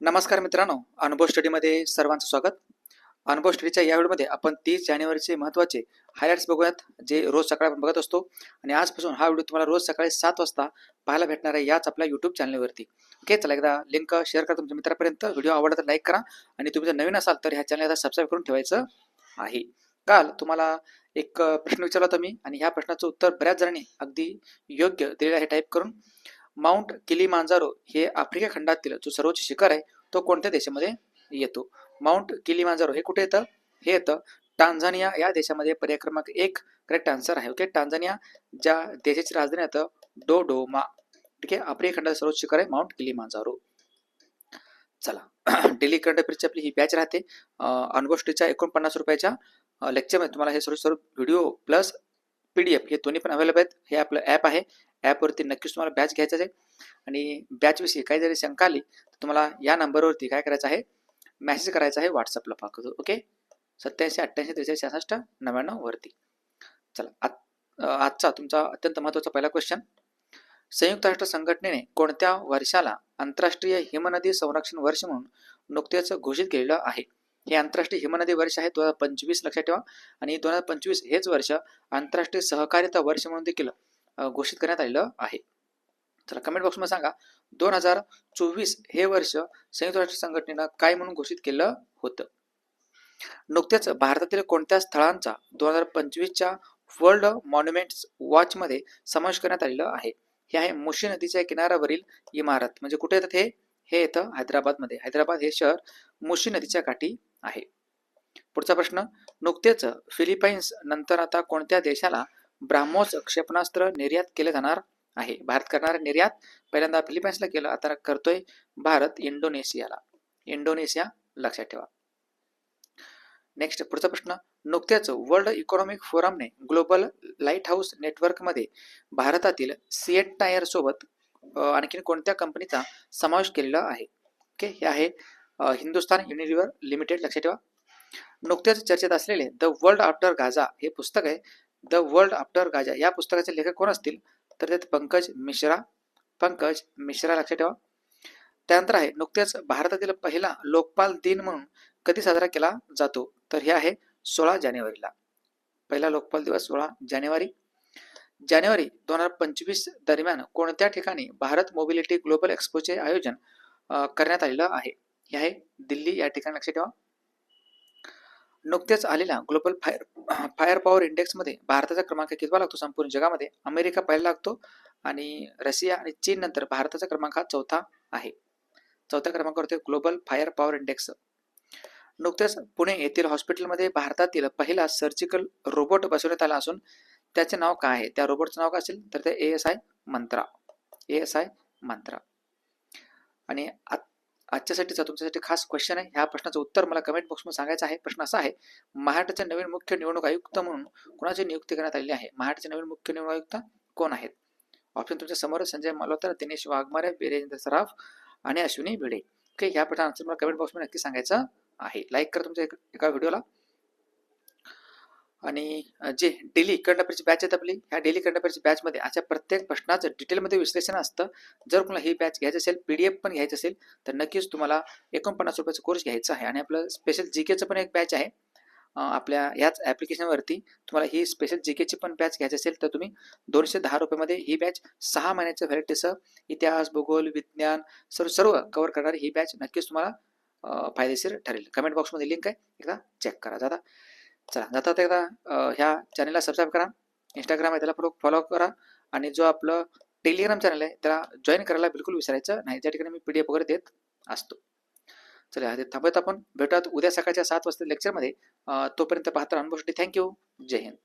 नमस्कार मित्रांनो अनुभव स्टडीमध्ये सर्वांचं स्वागत. अनुभव स्टडीच्या या व्हिडिओमध्ये आपण तीस जानेवारीचे महत्त्वाचे हायलाइट्स बघूयात जे रोज सकाळी आपण बघत असतो. आणि आजपासून हा व्हिडिओ तुम्हाला रोज सकाळी सात वाजता पाहायला भेटणार आहे याच आपल्या यूट्यूब चॅनलवरती ओके चला एकदा लिंक शेअर करा तुमच्या मित्रापर्यंत. व्हिडिओ आवडला तर लाईक करा. आणि तुम्ही जर नवीन असाल तर ह्या चॅनलला सबस्क्राईब करून ठेवायचं आहे. काल तुम्हाला एक प्रश्न विचारला होता मी. आणि ह्या प्रश्नाचं उत्तर बऱ्याच जणांनी अगदी योग्य दिलेलं आहे टाईप करून. माउंट किलिमांजारो हे आफ्रिका खंडातील जो सर्वोच्च शिखर आहे तो कोणत्या देशामध्ये येतो? माउंट किलिमांजारो हे कुठे येतं? हे येतं टांझानिया या देशामध्ये. पर्याय क्रमांक एक करेक्ट आन्सर आहे ओके टांझानिया ज्या देशाची राजधानी येतं डोडोमा. ठीक आहे? आफ्रिका खंडातील सर्वोच्च शिखर आहे माउंट किलिमांजारो. चला डेली करंट अफेअरची आपली ही बॅच राहते. अनगोष्टीच्या एकोणपन्नास रुपयाच्या लेक्चरमध्ये तुम्हाला हे सर्व सर्व video plus P D F हे दोन्ही पण अवेलेबल आहेत. हे आपलं ॲप आहे. ॲपवरती नक्कीच तुम्हाला बॅच घ्यायचा आहे आणि बॅचविषयी काही जरी शंका आली तर तुम्हाला या नंबरवरती काय करायचं आहे? मेसेज करायचा आहे व्हॉट्सअपला पाकतो ओके सत्याऐंशी अठ्ठ्याऐंशी त्रेचाळीस सहासष्ट नव्याण्णव वरती. चला आत आजचा तुमचा अत्यंत महत्त्वाचा पहिला क्वेश्चन संयुक्त राष्ट्र संघटनेने कोणत्या वर्षाला आंतरराष्ट्रीय हिमनदी संरक्षण वर्ष म्हणून नुकतेच घोषित केलेलं आहे? हे आंतरराष्ट्रीय हिमनदी वर्ष आहे दोन हजार पंचवीस लक्षात ठेवा. आणि दोन हजार पंचवीस हेच वर्ष आंतरराष्ट्रीय सहकार्यता वर्ष म्हणून देखील घोषित करण्यात आलेलं आहे. चला कमेंट बॉक्समध्ये सांगा दोन हजार चोवीस हे वर्ष संयुक्त राष्ट्र संघटनेनं काय म्हणून घोषित केलं होतं? नुकत्याच भारतातील कोणत्या स्थळांचा दोन हजार पंचवीसच्या वर्ल्ड मॉन्युमेंट्स वॉचमध्ये समावेश करण्यात आलेलं आहे? हे आहे मुशी नदीच्या किनाऱ्यावरील इमारत. म्हणजे कुठे येतात हे? हे येतं हैदराबादमध्ये. हैदराबाद हे शहर मुशी नदीच्या काठी आहे. पुढचा प्रश्न नुकतेच फिलिपाईन्स नंतर आता कोणत्या देशाला ब्राह्मोस क्षेपणास्त्र निर्यात केले जाणार आहे. भारत करणारा निर्यात पहिल्यांदा फिलिपाईन्सला केलं. आता करतोय भारत इंडोनेशियाला. इंडोनेशिया लक्षात ठेवा. नेक्स्ट पुढचा प्रश्न. नुकत्याच वर्ल्ड इकॉनॉमिक फोरमने ग्लोबल लाइट हाऊस नेटवर्कमध्ये भारतातील सिएट टायर सोबत आणखीन कोणत्या कंपनीचा समावेश केलेला आहे? ओके हे आहे हिंदुस्थान हिंदुस्तान युनिलिव्हर लिमिटेड लक्षात ठेवा. नुकत्याच चर्चेत असलेले द वर्ल्ड आफ्टर गाझा हे पुस्तक आहे. द वर्ल्ड आफ्टर गाजा या पुस्तकाचे लेखक कोण असतील? तर त्यात पंकज मिश्रा. पंकज मिश्रा लक्षात ठेवा. त्यानंतर आहे नुकत्याच भारतातील पहिला लोकपाल दिन म्हणून कधी साजरा केला जातो? तर हे आहे सोळा जानेवारीला. पहिला लोकपाल दिवस सोळा जानेवारी. जानेवारी दोन हजार पंचवीस दरम्यान कोणत्या ठिकाणी भारत मोबिलिटी ग्लोबल एक्सपोचे आयोजन करण्यात आलेलं आहे? हे आहे दिल्ली या ठिकाणी लक्षात ठेवा. नुकत्याच आलेल्या ग्लोबल फायर फायर पॉवर इंडेक्समध्ये भारताचा क्रमांक कितवा लागतो संपूर्ण जगामध्ये? अमेरिका पहिला लागतो आणि रशिया आणि चीन नंतर भारताचा क्रमांक हा चौथा आहे. चौथ्या क्रमांकावरती ग्लोबल फायर पॉवर इंडेक्स नुकत्याच पुणे येथील हॉस्पिटलमध्ये भारतातील पहिला सर्जिकल रोबोट बसवण्यात आला असून त्याचे नाव काय आहे? त्या रोबोटचं नाव काय असेल? तर ते A S I Mantra. A S I Mantra. आणि आजच्यासाठीचा तुमच्यासाठी खास क्वेश्चन आहे. ह्या प्रश्नाचं उत्तर मला कमेंट बॉक्समध्ये सांगायचं आहे. प्रश्न असा आहे महाराष्ट्राचे नवीन मुख्य निवडणूक आयुक्त म्हणून कोणाची नियुक्ती करण्यात आलेली आहे? महाराष्ट्राचे नवीन मुख्य निवडणूक आयुक्त कोण आहेत? ऑप्शन तुमच्यासमोर संजय मल्होत्रा दिनेश वाघमारे वीरेंद्र सराफ आणि अश्विनी भिडे. ओके ह्या प्रश्नाचं मला कमेंट बॉक्समध्ये नक्की सांगायचं आहे. लाईक करा तुमच्या एका व्हिडिओला आणि जे डेली करंट अफेअरची बॅच आहेत आपली ह्या डेली करंट अफेअरची बॅचमध्ये अशा प्रत्येक प्रश्नाचं डिटेलमध्ये विश्लेषण असतं. जर तुम्हाला ही बॅच घ्यायची असेल पी डी एफ पण घ्यायचं असेल तर नक्कीच तुम्हाला एकोणपन्नास रुपयाचा कोर्स घ्यायचा आहे. आणि आपलं स्पेशल जी केचं पण एक बॅच आहे. आपल्या याच ॲप्लिकेशनवरती तुम्हाला ही स्पेशल जी केची पण बॅच घ्यायची असेल तर तुम्ही दोनशे दहा रुपयामध्ये ही बॅच सहा महिन्याच्या व्हॅलिटीसह इतिहास भूगोल विज्ञान सर्व सर्व कव्हर करणारी ही बॅच नक्कीच तुम्हाला फायदेशीर ठरेल. कमेंट बॉक्समध्ये लिंक आहे. एकदा चेक करा. दादा चला जाता एकदा ह्या चॅनलला सबस्क्राईब करा. इंस्टाग्राम आहे त्याला फॉलो फॉलो करा. आणि जो आपलं टेलिग्राम चॅनल आहे त्याला जॉईन करायला बिलकुल विसरायचं नाही. ज्या ठिकाणी मी पी डी एफ वगैरे देत असतो. चला ते थांबत आपण. भेटूयात उद्या सकाळच्या सात वाजता लेक्चरमध्ये तोपर्यंत पाहता अनुभव थँक्यू जय हिंद.